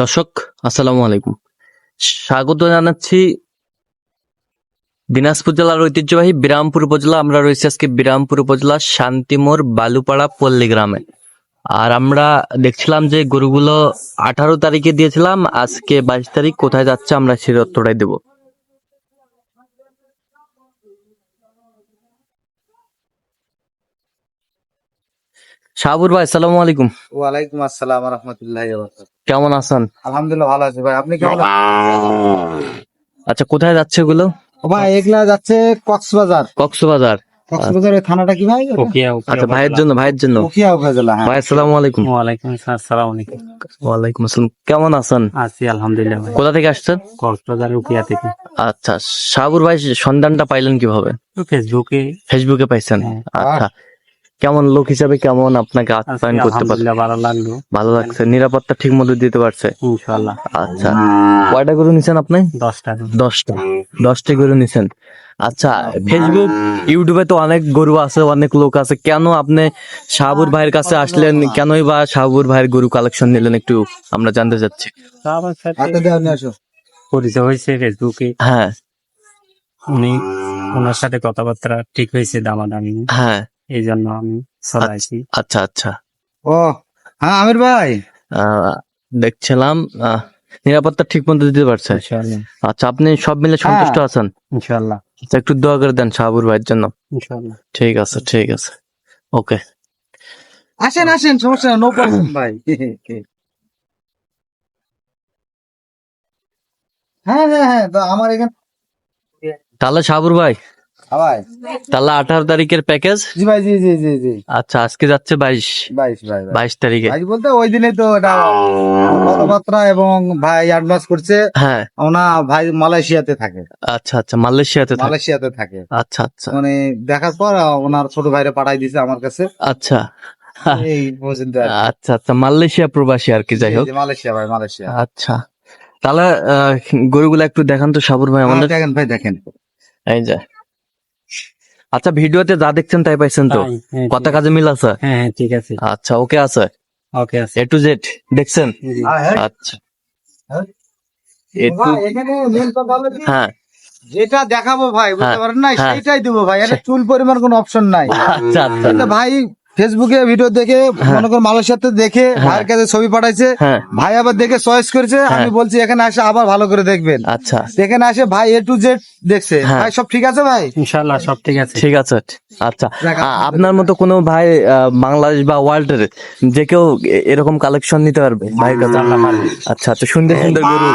দর্শক, আসসালামু আলাইকুম। স্বাগত জানাচ্ছি দিনাজপুর জেলার ঐতিহ্যবাহী বিরামপুর উপজেলা। আমরা রয়েছি আজকে বিরামপুর উপজেলা শান্তিমোর বালুপাড়া পল্লী গ্রামে। আর আমরা দেখছিলাম যে গরুগুলো আঠারো তারিখে দিয়েছিলাম, আজকে বাইশ তারিখ, কোথায় যাচ্ছে আমরা সেই উত্তরটাই দেবো। শাহাবুর ভাই আসসালামু আলাইকুম। ওয়ালাইকুম আসসালাম রহমতুল্লাহ কেমন আছেন? আলহামদুলিল্লাহ ভালো আছি ভাই আপনি কেমন আচ্ছা কোথায় যাচ্ছে এগুলো? ও ভাই এগুলা যাচ্ছে কক্সবাজার। কক্সবাজার। কক্সবাজারের থানাটা কি ভাই আচ্ছা ভাইয়ের জন্য ভাইয়ের জন্য। উপজেলা হ্যাঁ। ভাই আসসালামু আলাইকুম। ওয়ালাইকুম আসসালাম আলাইকুম। ওয়ালাইকুম আসসালাম। কেমন আছেন? আছি আলহামদুলিল্লাহ ভাই। কোথা থেকে আসছেন? কক্সবাজার উকিয়া থেকে। আচ্ছা শাহাবুর ভাই সন্ধানটা পাইলেন কীভাবে? ফেসবুকে ফেসবুকে পাইছেন। হ্যাঁ। আচ্ছা কেমন লোক হিসাবে কেমন আপনাকে আপ্যায়ন করতে পারছে? ভালো লাগল। ভালো লাগছে। নিরাপত্তা ঠিক মতো দিতে পারছে? আচ্ছা। কয়টা গরু নিছেন আপনি? দশটা। দশটা। দশটা গরু নিছেন। আচ্ছা ফেসবুক ইউটিউবে তো অনেক গরু আছে অনেক লোক আছে। কেন আপনি শাহাবুর ভাইয়ের কাছে আসলেন? কেনই বা শাহাবুর ভাইয়ের গরু কালেকশন নিলেন একটু আমরা জানতে চাচ্ছি? পরিচয় হয়েছে ফেসবুকে হ্যাঁ। উনি ওনার সাথে কথাবার্তা ঠিক হয়েছে দামাদামি। হ্যাঁ। এই জন্য আমি চলাইছি আচ্ছা আচ্ছা ও হ্যাঁ আমির ভাই। আহ, দেখছিলাম আহ, নিরাপত্তা ঠিক মতো দিতে পারছে। আচ্ছা আপনি সব মিলে সন্তুষ্ট আছেন? ইনশাল্লাহ আচ্ছা একটু দোয়া করে দেন শাহাবুর ভাইয়ের জন্য। ইনশাল্লাহ ঠিক আছে ঠিক আছে। ওকে। আসেন আসেন সমস্যা নো প্রবলেম ভাই। হ্যাঁ হ্যাঁ হ্যাঁ তো আমার এখানে তাহলে শাহাবুর হ্যাঁ ভাই তাহলে আঠারো তারিখের প্যাকেজ জি ভাই জি জি জি জি। আচ্ছা আজকে যাচ্ছে বাইশ। বাইশ ভাই বাইশ তারিখে। ভাই বলতে ওই দিনে তো এটা কথাবার্তা এবং ভাই অ্যাডভান্স করছে। হ্যাঁ। ওনা ভাই মালয়েশিয়াতে থাকে। আচ্ছা আচ্ছা মালয়েশিয়াতে থাকে। মালয়েশিয়াতে থাকে। আচ্ছা আচ্ছা। মানে দেখার পর ওনার ছোট ভাইরে পাঠাই দিছে আমার কাছে। আচ্ছা। আচ্ছা আচ্ছা মালয়েশিয়া প্রবাসী আর কি যাই হোক। মালয়েশিয়া ভাই মালয়েশিয়া। আচ্ছা। তাহলে গরুগুলো একটু দেখান তো সাবুর ভাই আমাদের। আমাদের দেখেন ভাই দেখেন। এই যে। আচ্ছা ভিডিওতে যা দেখছেন তাই পাইছেন তো? হ্যাঁ, কথা কাজে মিল আছে? হ্যাঁ হ্যাঁ ঠিক আছে। আচ্ছা ওকে আছে। ওকে আছে। এ টু জেড দেখছেন? আচ্ছা। হলো কি, হ্যাঁ। যেটা দেখাবো ভাই বুঝতে হ্যাঁ, পারেন না হ্যাঁ। সেটাই দেবো ভাই এটা চুল পরিমাণ কোনো অপশন নাই। আচ্ছা আচ্ছা। ভাই ফেসবুকে ভিডিও দেখে মনে করেন মালয়েশিয়াতে দেখে ভাইয়ের কাছে ছবি পাঠাইছে। হ্যাঁ। ভাই আবার দেখে চয়েস করেছে আমি বলছি এখানে আসে আবার ভালো করে দেখবেন। আচ্ছা। এখানে আসে ভাই এ টু জেড দেখছে। হ্যাঁ। ভাই সব ঠিক আছে ভাই? ইনশাল্লাহ সব ঠিক আছে। ঠিক আছে। আচ্ছা। আপনার মতো কোনো ভাই আহ, বাংলাদেশ বা ওয়ার্ল্ডের যে কেউ এরকম কালেকশন নিতে পারবে ভাই আচ্ছা আচ্ছা সুন্দর সুন্দর গরু।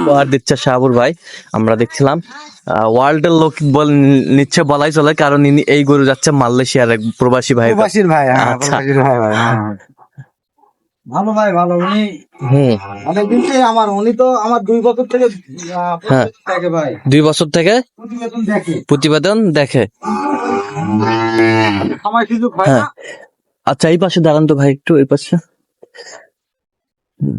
উপহার দিচ্ছে শাহাবুর ভাই। আমরা দেখছিলাম ওয়ার্ল্ডের লোক বল নিচ্ছে বলাই চলে কারণ ইনি এই গরু যাচ্ছে মালয়েশিয়ার এক প্রবাসী ভাই। প্রবাসীর ভাই হ্যাঁ আচ্ছা। প্রবাসীর ভাই ভাই হ্যাঁ। ভালো ভাই ভালো। উনি অনেকদিন থেকে আমার উনি তো আমার দুই বছর থেকে হ্যাঁ। থাকে ভাই। দুই বছর থেকে প্রতিবেদন দেখি। প্রতিবেদন দেখে। আমার সুযোগ হয় না। আচ্ছা এই পাশে দাঁড়ান তো ভাই একটু এই পাশে। হুম।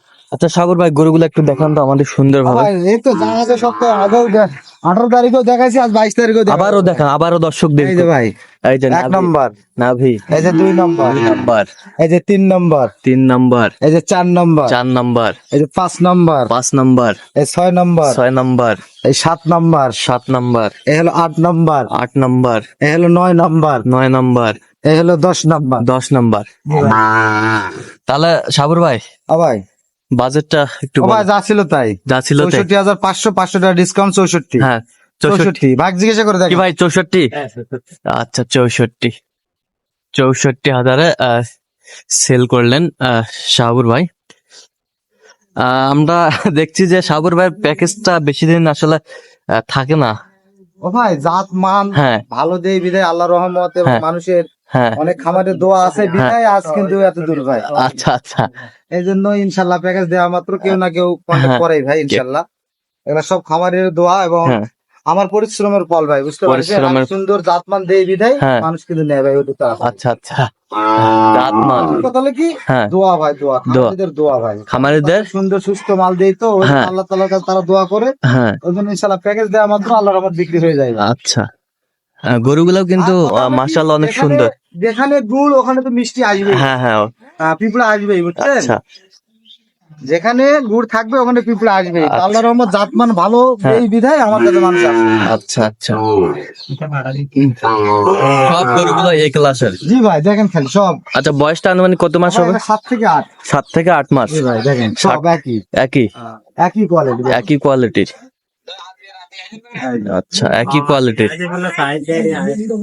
আচ্ছা সাগর ভাই গরুগুলো একটু দেখান তো আমাদের সুন্দর ভাবে এই তো সপ্তাহে আগেও আঠারো তারিখেও দেখাইছি আজ বাইশ তারিখেও আবারও দেখান আবারও দর্শক এই যে ভাই এই যে এক নম্বর। নাভি। এই যে দুই নম্বর। নাম্বার। এই যে তিন নম্বর। তিন নম্বর। এই যে চার নম্বর। চার নম্বর। এই যে পাঁচ নম্বর। পাঁচ নম্বর। এই ছয় নম্বর। ছয় নম্বর। এই সাত নম্বর। সাত নম্বর। এই হলো আট নম্বর। আট নম্বর। এই হলো নয় নম্বর। নয় নম্বর। এই হলো দশ নম্বর। দশ নম্বর। তাহলে সাবর ভাই ও ভাই। বাজেটটা একটু ভাই। যা ছিল তাই। যা ছিল তাই? চৌষট্টি হাজার পাঁচশো পাঁচশো টাকা ডিসকাউন্ট চৌষট্টি। হ্যাঁ চৌষট্টি। ভাগ জিজ্ঞাসা করে কি দেখি ভাই চৌষট্টি? আচ্ছা চৌষট্টি। চৌষট্টি হাজারে সেল করলেন আহ, শাহাবুর ভাই। আহ, আমরা দেখছি যে শাহাবুর ভাইয়ের প্যাকেজটা বেশি দিন আসলে থাকে না। ও ভাই জাত মান হ্যাঁ। ভালো দেই বিদায় আল্লাহ রহমত এবং হ্যাঁ। মানুষের হ্যাঁ। অনেক খামারের দোয়া আছে বিদায় আজ কিন্তু এত দূর ভাই। আচ্ছা আচ্ছা। এই জন্য ইনশাল্লাহ প্যাকেজ দেওয়া মাত্র কেউ না কেউ কন্ট্যাক্ট হ্যাঁ। ভাই ইনশাল্লাহ। এগুলা সব খামারের দোয়া এবং হ্যাঁ। আমার পরিশ্রমের ফল ভাই বুঝতে পারছেন? সুন্দর জাতমান দেই বিধায় হ্যাঁ। মানুষ কিন্তু নেয় ভাই ওটা আচ্ছা আচ্ছা। দাঁত মাল কথা হলো কি? হ্যাঁ। দোয়া ভাই দোয়া। দোয়া। খামারিদের দোয়া ভাই। খামারিদের? সুন্দর সুস্থ মাল দেই তো হ্যাঁ। আল্লাহ তাআলার কাছে তারা দোয়া করে। হ্যাঁ। ওই জন্য ইনশাআল্লাহ প্যাকেজ দেওয়ার মাধ্যমে আল্লাহর রহমত বিক্রি হয়ে যায় আচ্ছা। আহ, গরুগুলাও কিন্তু মাসাল্লাহ অনেক সুন্দর। যেখানে গুড় ওখানে তো মিষ্টি আসবে হ্যাঁ হ্যাঁ পিঁপড়া আসবেই বুঝছেন? আচ্ছা। যেখানে গুড় থাকবে ওখানে পিঁপড়া আসবে আচ্ছা। আল্লাহর রহমত জাতমান ভালো হ্যাঁ। এই বিধায় আমার কাছে মানুষ আসবে আচ্ছা আচ্ছা। সব গরুগুলো এই ক্লাসের? জি ভাই দেখেন খালি সব। আচ্ছা বয়সটা আনুমানিক কত মাস হবে? সাত থেকে আট। সাত থেকে আট মাস। জি ভাই দেখেন সব একই। একই? একই কোয়ালিটি একই কোয়ালিটির আচ্ছা একই কোয়ালিটির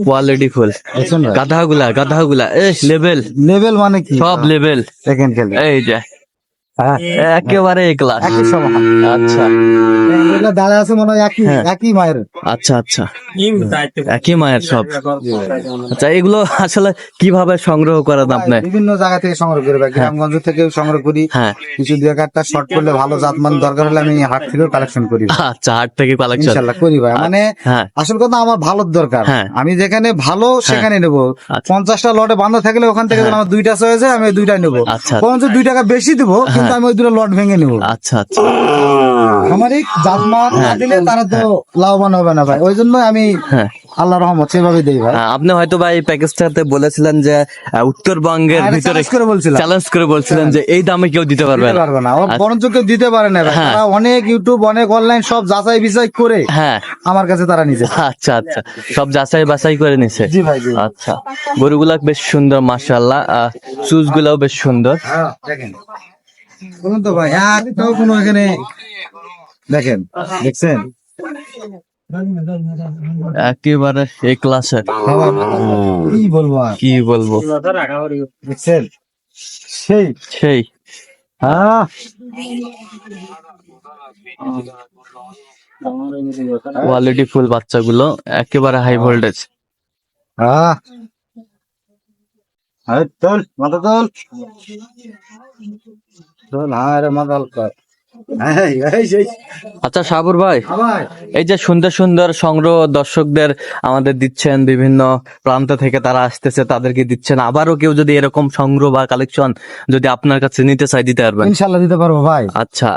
কোয়ালিটি ফুল দেখছেন ভাই গাধাগুলা গাধাগুলা এ লেভেল লেভেল মানে কি? সব লেভেল দেখেন খালি এই যে। একেবারে এক ক্লাস একই সমান। আচ্ছা। এগুলো দাঁড়ায় আছে মনে হয় একই হ্যাঁ। একই মায়ের। আচ্ছা আচ্ছা। একই মায়ের সব। আচ্ছা এগুলো আসলে কীভাবে সংগ্রহ করেন আপনি? বিভিন্ন জায়গা থেকে সংগ্রহ করি ভাই। গ্রামগঞ্জ থেকে সংগ্রহ করি। হ্যাঁ। কিছু দু একটা শর্ট করলে ভালো জাতমান দরকার হলে আমি হাট থেকেও কালেকশন করি আচ্ছা হাট থেকে কালেকশন ইনশাল্লাহ করি ভাই। মানে হ্যাঁ। আসল কথা আমার ভালোর দরকার। হ্যাঁ। আমি যেখানে ভালো সেখানে নেব। আচ্ছা। পঞ্চাশটা লটে বান্ধা থাকলে ওখান থেকে আমার দুইটা চয়েছে আমি দুইটা নেব। আচ্ছা। পঞ্চাশ দুই টাকা বেশি দিব কিন্তু আমি ওই দুটো লট ভেঙে নেব। আচ্ছা আচ্ছা। আমার এই জাতমান না দিলে তারা তো লাভবান হবে না ভাই। ওই জন্য আমি হ্যাঁ। আল্লাহ রহমত সেভাবে দেই ভাই। হ্যাঁ, আপনি হয়তো ভাই প্যাকেজটাতে বলেছিলেন যে উত্তরবঙ্গের ভিতরে করে চ্যালেঞ্জ করে বলছিলেন যে এই দামে কেউ দিতে পারবে না। পারবে না। বরঞ্চ কেউ দিতে পারে না হ্যাঁ। তারা অনেক ইউটিউব অনেক অনলাইন সব যাচাই বিচাই করে হ্যাঁ। আমার কাছে তারা নিজে আচ্ছা আচ্ছা। সব যাচাই বাছাই করে নিছে। জি ভাই আচ্ছা। গরুগুলা বেশ সুন্দর মাশাআল্লাহ। চুজ গুলাও বেশ সুন্দর। হ্যাঁ, দেখেন। বলুন তো ভাই একটাও কোনো এখানে দেখেন দেখছেন? একেবারে এই ক্লাসের কি বলব কি বলব? দেখছেন? সেই। সেই। হ্যাঁ কোয়ালিটি ফুল বাচ্চাগুলো একেবারে হাই ভোল্টেজ হ্যাঁ আরে তোল মাথা তোল। তোল হ্যাঁ রে মাথা কর। আচ্ছা সাবুর ভাই এই যে সুন্দর সুন্দর সংগ্রহ দর্শকদের আমাদের দিচ্ছেন বিভিন্ন প্রান্ত থেকে তারা আসতেছে তাদেরকে দিচ্ছেন। আবারও কেউ যদি এরকম সংগ্রহ বা কালেকশন যদি আপনার কাছে নিতে চাই দিতে পারবেন। ইনশাল্লাহ দিতে পারব ভাই। আচ্ছা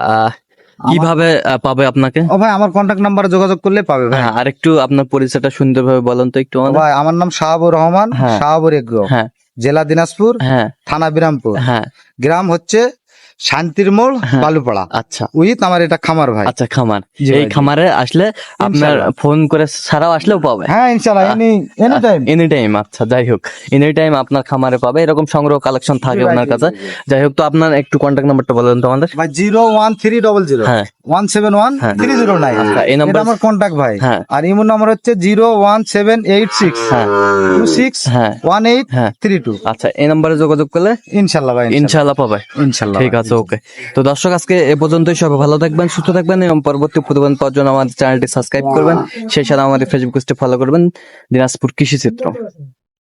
কীভাবে পাবে আপনাকে? ও ভাই আমার কন্ট্যাক্ট নাম্বারে যোগাযোগ করলে পাবে ভাই। হ্যাঁ আরেকটু আপনার পরিচয়টা সুন্দরভাবে বলেন তো একটু। ভাই আমার নাম শাহাবুর রহমান হ্যাঁ। শাহাবুর এগ্রো। হ্যাঁ। জেলা দিনাজপুর হ্যাঁ। থানা বিরামপুর। হ্যাঁ। গ্রাম হচ্ছে শান্তির মোড় হ্যাঁ। বালুপাড়া। আচ্ছা। উইথ আমার এটা খামার ভাই। আচ্ছা খামার। এই খামারে আসলে আপনার ফোন করে ছাড়াও আসলেও পাবে। হ্যাঁ ইনশাল্লাহ any any time any time আচ্ছা যাই হোক। এনি টাইম আপনার খামারে পাবে এরকম সংগ্রহ কালেকশন থাকে ওনার কাছে। যাই হোক তো আপনার একটু কন্ট্যাক্ট নাম্বারটা বলেন তো আমাদের। ভাই zero one three double zero. হ্যাঁ। One seven one. Three zero nine এই এটা আমার কন্ট্যাক্ট ভাই। হ্যাঁ। আর ইমো নাম্বার হচ্ছে zero one seven eight six হ্যাঁ। Two six one eight three two আচ্ছা এই নাম্বারে যোগাযোগ করলে ইনশাল্লাহ ভাই ইনশাআল্লাহ পাবে। ইনশাল্লাহ ঠিক আছে ওকে। তো দর্শক আজকে এ পর্যন্তই সবাই ভালো থাকবেন সুস্থ থাকবেন এবং পরবর্তী প্রতিবেদন পাওয়ার জন্য আমাদের চ্যানেলটি সাবস্ক্রাইব করবেন। সেই সাথে আমাদের ফেসবুক পেজটি ফলো করবেন। দিনাজপুর কৃষি চিত্র।